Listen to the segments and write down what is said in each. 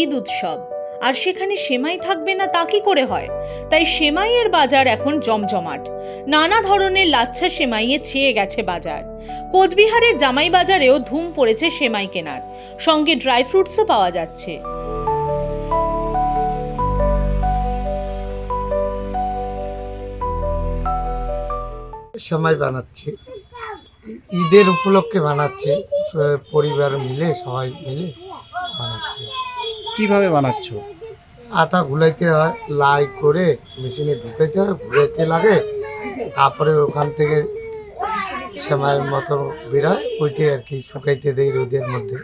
ঈদ উৎসব। আর সেখানে সেমাই থাকবে না তা কি করে হয়? তাই সেমাইয়ের বাজার এখন জমজমাট। নানা ধরনের লাচ্ছা সেমাইয়ে ছেয়ে গেছে বাজার। কোচবিহারের জামাই বাজারেও ধুম পড়েছে সেমাই কেনার। সঙ্গে ড্রাই ফ্রুটসও পাওয়া যাচ্ছে। সেমাই বানাচ্ছি। ঈদের উপলক্ষে বানাচ্ছি। পরিবার মিলে, সবাই মিলে বানাচ্ছি। কীভাবে বানাচ্ছ? আটা গুলাইতে হয় লাই করে মেশিনে ঢুকাইতে হয় ঘুরাইতে লাগে। তারপরে ওখান থেকে সেমাইয়ের মতো বেরোয় ওইটাই আর কি শুকাইতে দেয় রোদের মধ্যে।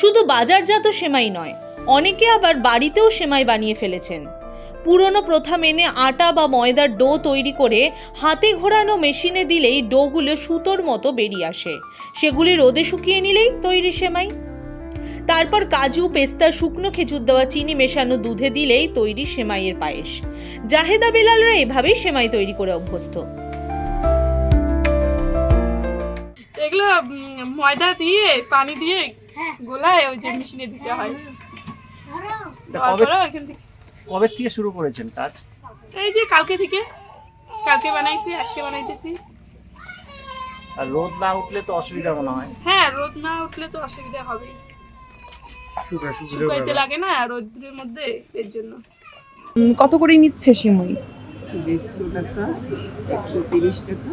শুধু বাজারজাত সেমাই নয় অনেকে আবার বাড়িতেও সেমাই বানিয়ে ফেলেছেন। পুরনো প্রথা মেনে আটা বা ময়দার ডো তৈরি করে হাতে ঘোরানো মেশিনে দিলেই ডোগুলো সুতোর মতো বেরিয়ে আসে। সেগুলি রোদে শুকিয়ে নিলেই তৈরি সেমাই। তারপর কাজু পেস্তা শুকনো খেজুর দেওয়া চিনি মেশানো দুধে দিলেই তৈরি সেমাইয়ের পায়েস। জাহেদা বেলালরা এভাবেই সেমাই তৈরি করে অভ্যস্ত। এগুলো ময়দা দিয়ে পানি দিয়ে গোলায় ওই যে মেশিনে দিতে হয়। পরে ওইখান থেকে। কবে থেকে শুরু করেছেন কাজ? এই যে কালকে থেকে। কালকে বানাইছি আজকে বানাইতেছি। আর রোদ না উঠলে তো অসুবিধা মনে হয়। হ্যাঁ রোদ না উঠলে তো অসুবিধা হবে। শুকা শুকাইতে লাগে না রোদ্রের মধ্যে এর জন্য। কত করে নিচ্ছে সিমুই দেড়শো টাকা একশো তিরিশ টাকা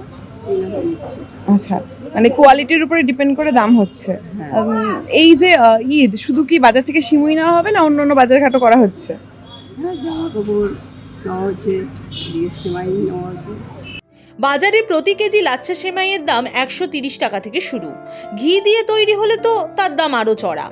আচ্ছা মানে কোয়ালিটির উপরে ডিপেন্ড করে দাম হচ্ছে। হ্যাঁ। এই যে ঈদ শুধু কি বাজার থেকে সিমুই নেওয়া হবে না অন্য অন্য বাজার ঘাটও করা হচ্ছে? বাজারে প্রতি কেজি লাচ্ছা সেমাইয়ের দাম একশো তিরিশ টাকা থেকে শুরু। ঘি দিয়ে তৈরি হলে তো তার দাম আরও চড়া।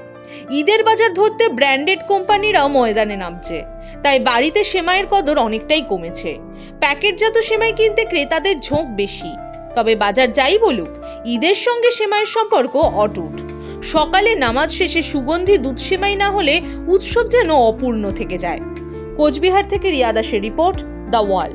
ঈদের বাজার ধরতে ব্র্যান্ডেড কোম্পানিরাও ময়দানে নামছে। তাই বাড়িতে সেমাইয়ের কদর অনেকটাই কমেছে। প্যাকেটজাত সেমাই কিনতে ক্রেতাদের ঝোঁক বেশি। তবে বাজার যাই বলুক, ঈদের সঙ্গে সেমাইয়ের সম্পর্ক অটুট। সকালে নামাজ শেষে সুগন্ধি দুধ সেমাই না হলে উৎসব যেন অপূর্ণ থেকে যায়। কোচবিহার থেকে রিয়া দাসের রিপোর্ট দ্য ওয়াল